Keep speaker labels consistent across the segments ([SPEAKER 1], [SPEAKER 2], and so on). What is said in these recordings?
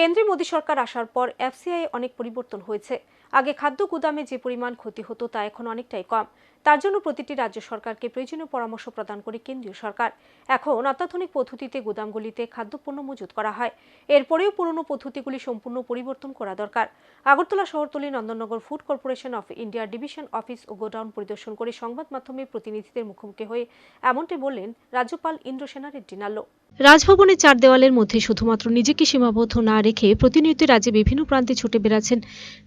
[SPEAKER 1] কেন্দ্রে মোদী সরকার আসার পর এফসিআই অনেক পরিবর্তন হয়েছে। আগে খাদ্য গুদামে যে পরিমাণ ক্ষতি হতো, তা এখন অনেকটাই কম। তার জন্য প্রতিটি রাজ্য সরকারকে প্রয়োজনীয় পরামর্শ প্রদান করে কেন্দ্রীয় সরকার। এখন অত্যাধুনিক পদ্ধতিতে গুদামগুলিতে খাদ্যপণ্য মজুত করা হয়। এরপরেও পুরনো পদ্ধতিগুলি সম্পূর্ণ পরিবর্তন করা দরকার। আগরতলা শহরতলি, নন্দননগর ফুড কর্পোরেশন অফ ইন্ডিয়ার ডিভিশন অফিস ও গোডাউন পরিদর্শন করে সংবাদ মাধ্যমে প্রতিনিধিদের মুখোমুখি হয়ে এমনটি বললেন রাজ্যপাল ইন্দ্রসেনা রেড্ডি নাল্লো। রাজভবনের চার দেওয়ালের মধ্যে শুধুমাত্র নিজেকে সীমাবদ্ধ না রেখে প্রতিনিয়ত রাজ্যে বিভিন্ন প্রান্তে ছুটে বেড়াচ্ছেন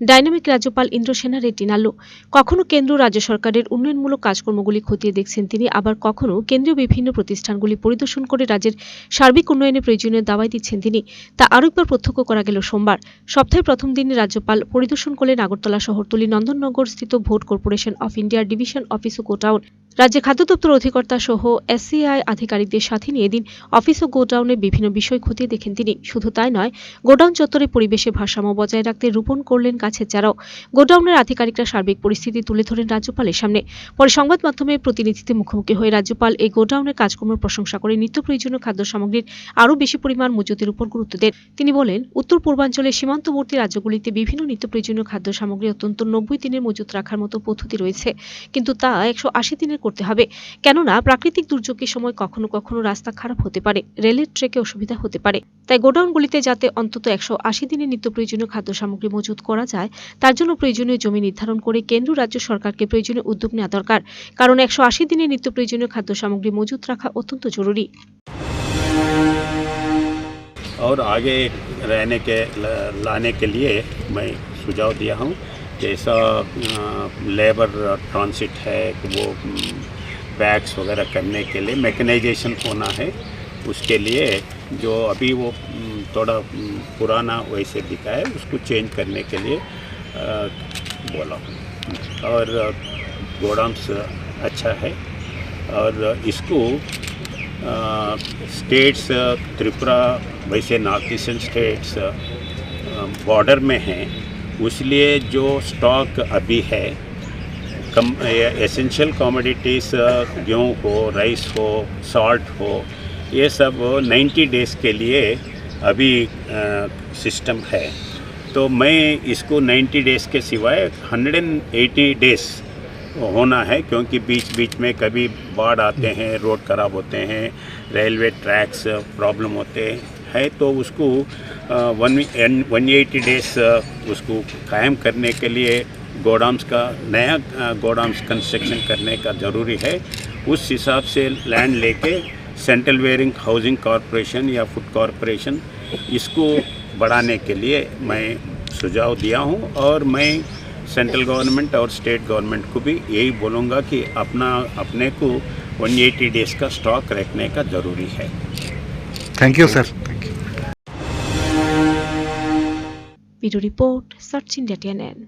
[SPEAKER 1] ডাইনামিক রাজ্যপাল ইন্দ্রসেনা নাল্লো। কখনো কেন্দ্র রাজ্য সরকারের উন্নয়নমূলক কাজকর্মগুলি খতিয়ে দেখছেন তিনি, আবার কখনো কেন্দ্রীয় বিভিন্ন প্রতিষ্ঠানগুলি পরিদর্শন করে রাজ্যের সার্বিক উন্নয়নে প্রয়োজনীয় দাওয়াই দিচ্ছেন তিনি। তা আরও একবার প্রত্যক্ষ করা গেল সোমবার। সপ্তাহের প্রথম দিনে রাজ্যপাল পরিদর্শন করলেন আগরতলা শহরতলি নন্দননগর স্থিত ভোট কর্পোরেশন অফ ইন্ডিয়ার ডিভিশন অফিস ও গোটাউন রাজ্যে খাদ্য দপ্তর অধিকর্তা সহ এসসিআই আধিকারিকদের সাথে নিয়ে দিন অফিস ও গোডাউনের বিভিন্ন বিষয় খতিয়ে দেখেন তিনি। শুধু তাই নয়, গোডাউন চত্বরে পরিবেশে ভারসাম্য বজায় রাখতে রোপণ করলেন গাছের চারাও। গোডাউনের আধিকারিকরা সার্বিক পরিস্থিতি তুলে ধরেন রাজ্যপালের সামনে। পরে সংবাদ মাধ্যমে প্রতিনিধিদের মুখোমুখি হয়ে রাজ্যপাল এই গোডাউনের কাজকর্মের প্রশংসা করে নিত্য প্রয়োজনীয় খাদ্য সামগ্রীর আরও বেশি পরিমাণ মজুতের উপর গুরুত্ব দেন। তিনি বলেন, উত্তর পূর্বাঞ্চলের সীমান্তবর্তী রাজ্যগুলিতে বিভিন্ন নিত্য প্রয়োজনীয় খাদ্য সামগ্রী অত্যন্ত নব্বই দিনের মজুত রাখার মতো পদ্ধতি রয়েছে। কিন্তু তা একশো আশি দিনের করতে হবে কেননা প্রাকৃতিক দুর্যোগের সময় কখনো কখনো রাস্তা খারাপ হতে পারে রেলের ট্রেকে অসুবিধা হতে পারে তাই গোডাউনগুলিতে যাতে অন্তত একশো আশি দিনের নিত্য প্রয়োজনীয় খাদ্য সামগ্রী মজুত করা যায় তার জন্য প্রয়োজনীয় জমি নির্ধারণ করে কেন্দ্র রাজ্য সরকারকে প্রয়োজনীয় উদ্যোগ নেওয়া দরকার কারণ একশো আশি দিনের নিত্য প্রয়োজনীয় খাদ্য সামগ্রী মজুত রাখা অত্যন্ত জরুরি
[SPEAKER 2] और आगे रहने के ल- लाने के लिए मैं सुझाव दिया हूँ जैसा लेबर ट्रांसिट है वो बैग्स वगैरह करने के लिए मैकेनाइजेशन होना है। उसके लिए जो अभी वो थोड़ा पुराना वैसे दिखा है, उसको चेंज करने के लिए बोला और गोडाम्स अच्छा है। और इसको स्टेट्स त्रिपुरा, वैसे नॉर्थ ईस्टर्न स्टेट्स बॉर्डर में हैं। इसलिए जो स्टॉक अभी है, कम एसेंशियल कमोडिटीज़ गेहूँ हो राइस हो सॉल्ट हो, ये सब 90 डेज़ के लिए अभी सिस्टम है। तो मैं इसको 90 डेज़ के सिवाय 180 डेज़ होना है, क्योंकि बीच बीच में कभी बाढ़ आते हैं रोड ख़राब होते हैं रेलवे ट्रैक्स प्रॉब्लम होते हैं। तो उसको वन वन एटी डेज़ उसको कायम करने के लिए गोडाउंस का, नया गोडाउंस कंस्ट्रक्शन करने का ज़रूरी है। उस हिसाब से लैंड लेके सेंट्रल वेयरिंग हाउसिंग कॉरपोरेशन या फ़ूड कॉरपोरेशन इसको बढ़ाने के लिए मैं सुझाव दिया हूँ और मैं सेंट्रल गवर्नमेंट और स्टेट गवर्नमेंट को भी यही बोलूँगा कि अपना, अपने को 180 डेज़ का स्टॉक रखने का ज़रूरी है।
[SPEAKER 3] thank you sir thank you
[SPEAKER 1] bureau report search India TNN